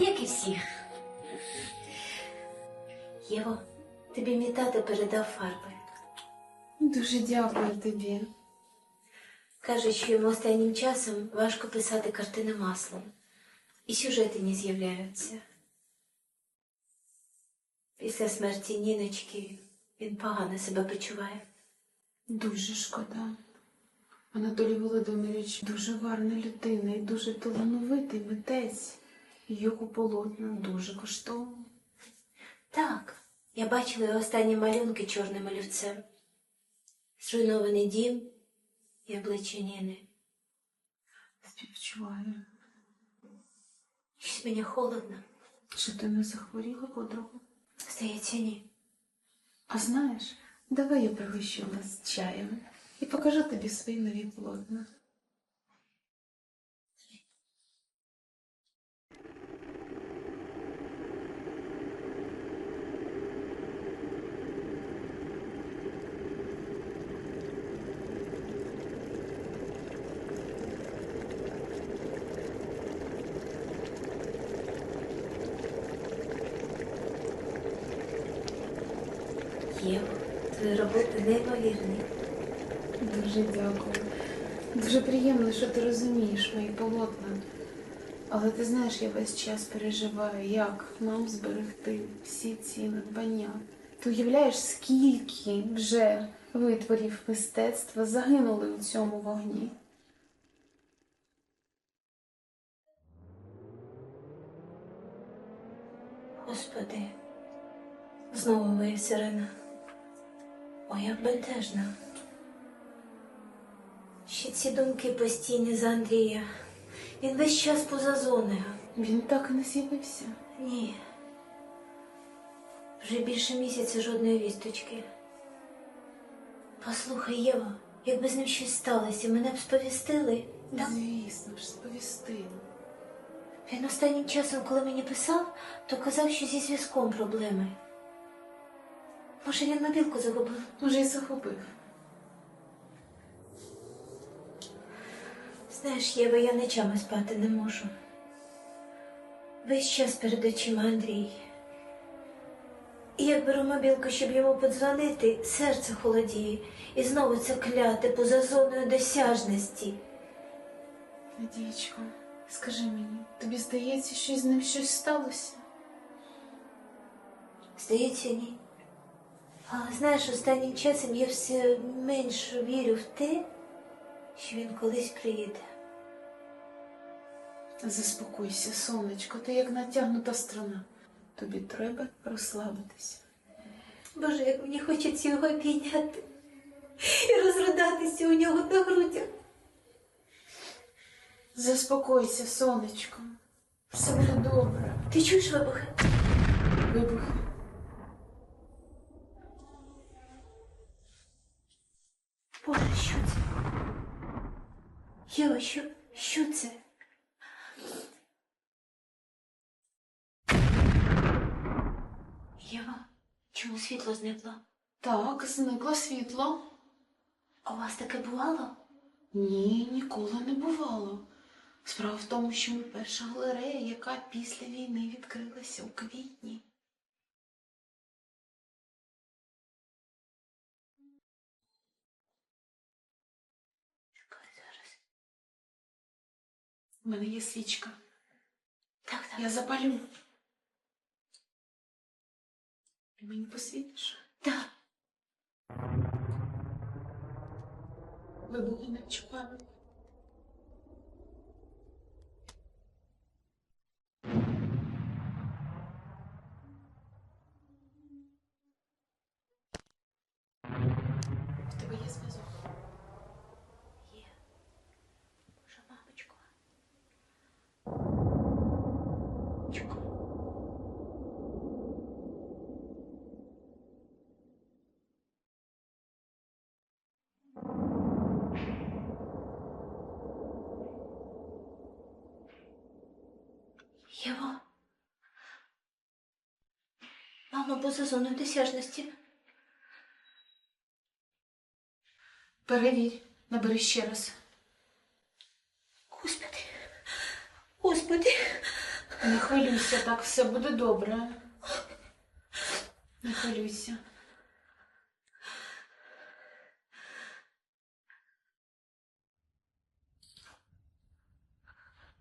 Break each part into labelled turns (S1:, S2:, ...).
S1: як і всіх. Єво, тобі мій тато передав фарби.
S2: Дуже дякую тобі.
S1: Кажуть, що йому останнім часом важко писати картини маслом, і сюжети не з'являються. Після смерті ніночки він погано себе почуває.
S2: Дуже шкода. Анатолій Володимирович дуже гарна людина і дуже талановитий митець. Його полотна дуже коштовні.
S1: Так, я бачила його останні малюнки чорним олівцем. Зруйнований дім і обличчя Ніни.
S2: Співчуваю.
S1: Щось мені холодно.
S2: Чи ти не захворіла подругу?
S1: Здається, ні.
S2: А знаєш, давай я пригощу вас чаєм і покажу тобі свої нові полотна.
S1: Єво, твої роботи неймовірні.
S2: Дуже дякую. Дуже приємно, що ти розумієш мої полотна. Але ти знаєш, я весь час переживаю, як нам зберегти всі ці надбання. Ти уявляєш, скільки вже витворів мистецтва загинули у цьому вогні?
S1: Господи, знову моя сирена. Як бентежна. Ще ці думки постійні за Андрія. Він весь час поза зоною.
S2: Він так і не з'явився.
S1: Ні. Вже більше місяця жодної вісточки. Послухай, Єва, якби з ним щось сталося, мене б сповістили.
S2: Звісно ж, сповістила.
S1: Він останнім часом, коли мені писав, то казав, що зі зв'язком проблеми. Може, він мобілку загубив?
S2: Може, й захопив.
S1: Знаєш, Єва, я ночами спати не можу. Весь час перед очима Андрій. І як беру мобілку, щоб йому подзвонити, серце холодіє. І знову це кляте поза зоною досяжності.
S2: Надієчко, скажи мені, тобі здається, що з ним щось сталося?
S1: Здається, ні. Але знаєш, останнім часом я все менше вірю в те, що він колись приїде.
S2: Заспокойся, сонечко, ти як натягнута струна. Тобі треба розслабитися.
S1: Боже, як мені хочеться його обійняти і розридатися у нього на грудях.
S2: Заспокойся, сонечко. Все буде добре.
S1: Ти чуєш вибухи?
S2: Вибухи.
S1: Боже, що це? Єва, що, що це? Єва, чому світло зникло?
S2: Так, зникло світло.
S1: А у вас таке бувало?
S2: Ні, ніколи не бувало. Справа в тому, що ми перша галерея, яка після війни відкрилася у квітні.
S1: Чекай зараз.
S2: У мене є свічка.
S1: Так, так.
S2: Я запалю. Ти мені посвітиш?
S1: Так.
S2: Вибухи не чіпають. В тебе є зв'язок?
S1: Є. Боже, мамочко. Чекай. Єва. Мама поза зоною досяжності.
S2: Перевір, набери ще раз.
S1: Господи. Господи.
S2: Не хвилюйся, так все буде добре. Не хвилюйся.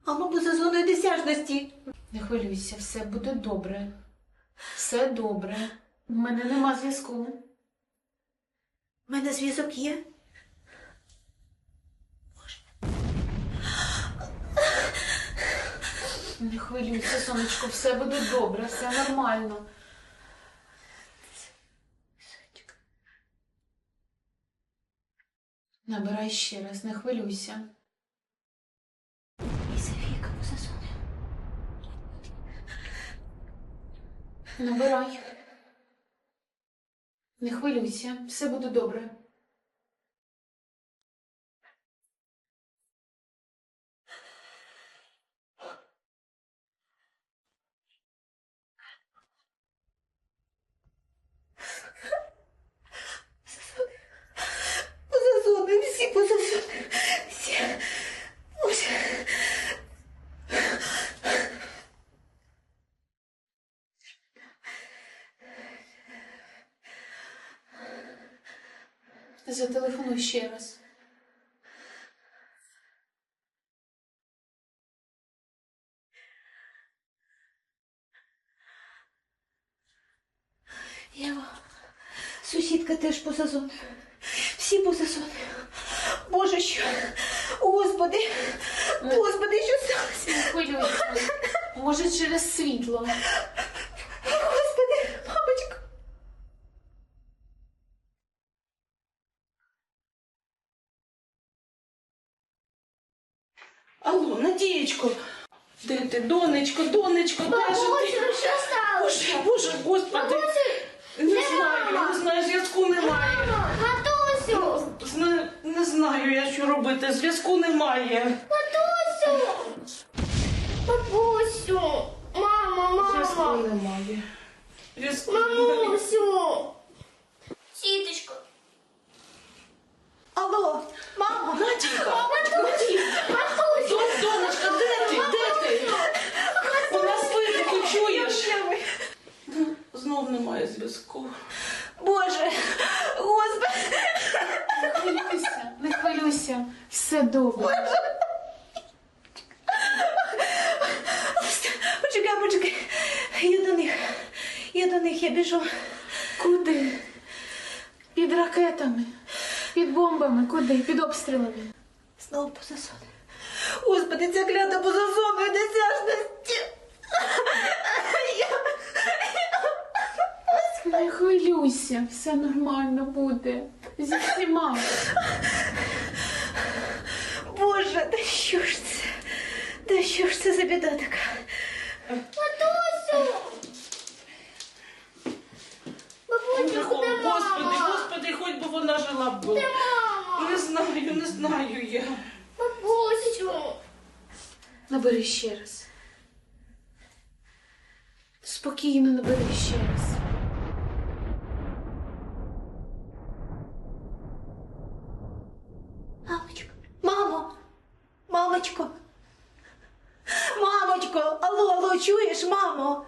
S1: Мамо, поза зоною.
S2: Не хвилюйся, все буде добре. Все добре. У мене нема зв'язку.
S1: У мене зв'язок є.
S2: Не хвилюйся, сонечко, все буде добре, все нормально. Набирай ще раз, не хвилюйся.
S1: І Софійка поза зоною.
S2: Набирай. Не хвилюйся, все буде добре.
S1: Поза зоною, всі поза зоною. Всі. Боже.
S2: Зателефонуй ще раз.
S1: Єва, сусідка теж поза зоною. Всі поза зоною. Боже, що? Господи, Господи, що сталося?
S2: Не хвилюйся. Може, через світло.
S1: Господи, мамочка.
S3: Алло, Надієчко, де ти, донечко, донечко, де ж ти?
S4: що сталося?
S3: Боже, боже, господи, не знаю, не знаю, зв'язку немає.
S4: Матусю!
S3: Зна- Не знаю я, що робити, зв'язку немає.
S4: Матусю! Бабусю! Мама,
S3: Зв'язку
S4: мама!
S3: немає. Зв'язку немає.
S4: Мамусю! Сіточко!
S1: Алло, мамо,
S3: Надійка,
S4: Матусю!
S3: дон- донечка, де ти, де ти? У нас вибуху, чуєш? Знов немає зв'язку.
S1: Боже, Господи.
S2: Не хвилюйся, не хвилюйся. Все добре.
S1: Почекай, почекай. Я до них. Я до них, я біжу.
S2: Куди? Під ракетами, під бомбами, куди? Під обстрілами.
S1: Знову поза. Господи, ця клята поза зоною досяжності. Я...
S2: Не хвилюйся, все нормально буде. Зі всіма.
S1: Боже, та що ж це? Та що ж це за біда така?
S4: Матусю! Бабусю,
S3: О,
S4: де
S3: Господи,
S4: мама?
S3: господи, хоч би вона жила б. була.
S4: Мама!
S3: Не знаю, не знаю я.
S4: Бабусю!
S2: Набери ще раз. Спокійно набери ще раз.
S1: Алло, алло, чуєш, мамо? Алло.